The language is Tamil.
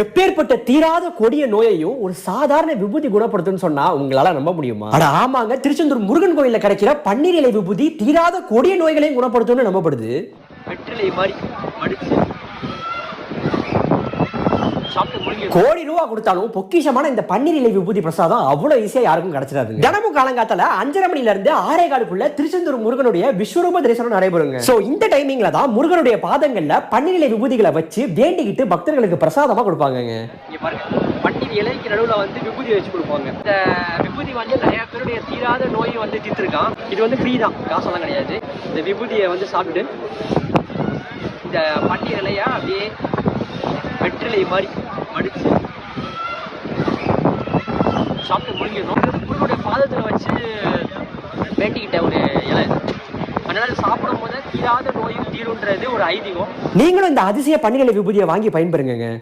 எப்பேற்பட்ட தீராத கொடிய நோயையும் ஒரு சாதாரண விபூதி குணப்படுத்துன்னு சொன்னா உங்களால நம்ப முடியுமா? அட ஆமாங்க திருச்செந்தூர் முருகன் கோயில்ல கிடைக்கிற பன்னீர் இலை விபூதி தீராத கொடிய நோய்களையும் குணப்படுத்தும்னு நம்பப்படுது. வெற்றிலை மாதிரி கோடி ரூபா கொடுத்தாலும் பொக்கிஷமான இந்த பன்னீர் இலை விபூதி பிரசாதம் அவ்வளவு ஈஸியா யாருக்கும் கிடைச்சிடாது தினமும் காலங்காத்தால அஞ்சரை மணில இருந்து ஆறே காலுக்குள்ள திருச்செந்தூர் முருகனுடைய விஸ்வரூப தரிசனம் நடைபெறுங்க. சோ இந்த டைமிங்ல தான் முருகனுடைய பாதங்கள்ல பன்னீர் இலை விபூதிகளை வச்சு வேண்டிக்கிட்டு பக்தர்களுக்கு பிரசாதமா பாருங்க பன்னீர் இலைக்கு நடுவுல வந்து விபூதி வச்சு கொடுப்பாங்க. இந்த விபூதி வந்து நிறைய பேருடைய தீராத நோயை வந்து தீர்த்திருக்கான். இது வந்து ஃப்ரீ தான் காசெல்லாம் கிடையாது. இந்த விபூதியை வந்து சாப்பிட்டு இந்த பன்னீர் இலையா அப்படியே வெற்றிலை மாதிரி மடிச்சு சாப்பிட்டு முடிஞ்சிடணும் முருகனுடைய பாதத்தில் வச்சு வேண்டிக்கிட்டேன் ஒரு இலை. அதனால சாப்பிடும் போது தீராத நோயும் தீருன்றது ஒரு ஐதீகம். நீங்களும் இந்த அதிசய பன்னீர் விபூதியை வாங்கி பயன்பெறுங்க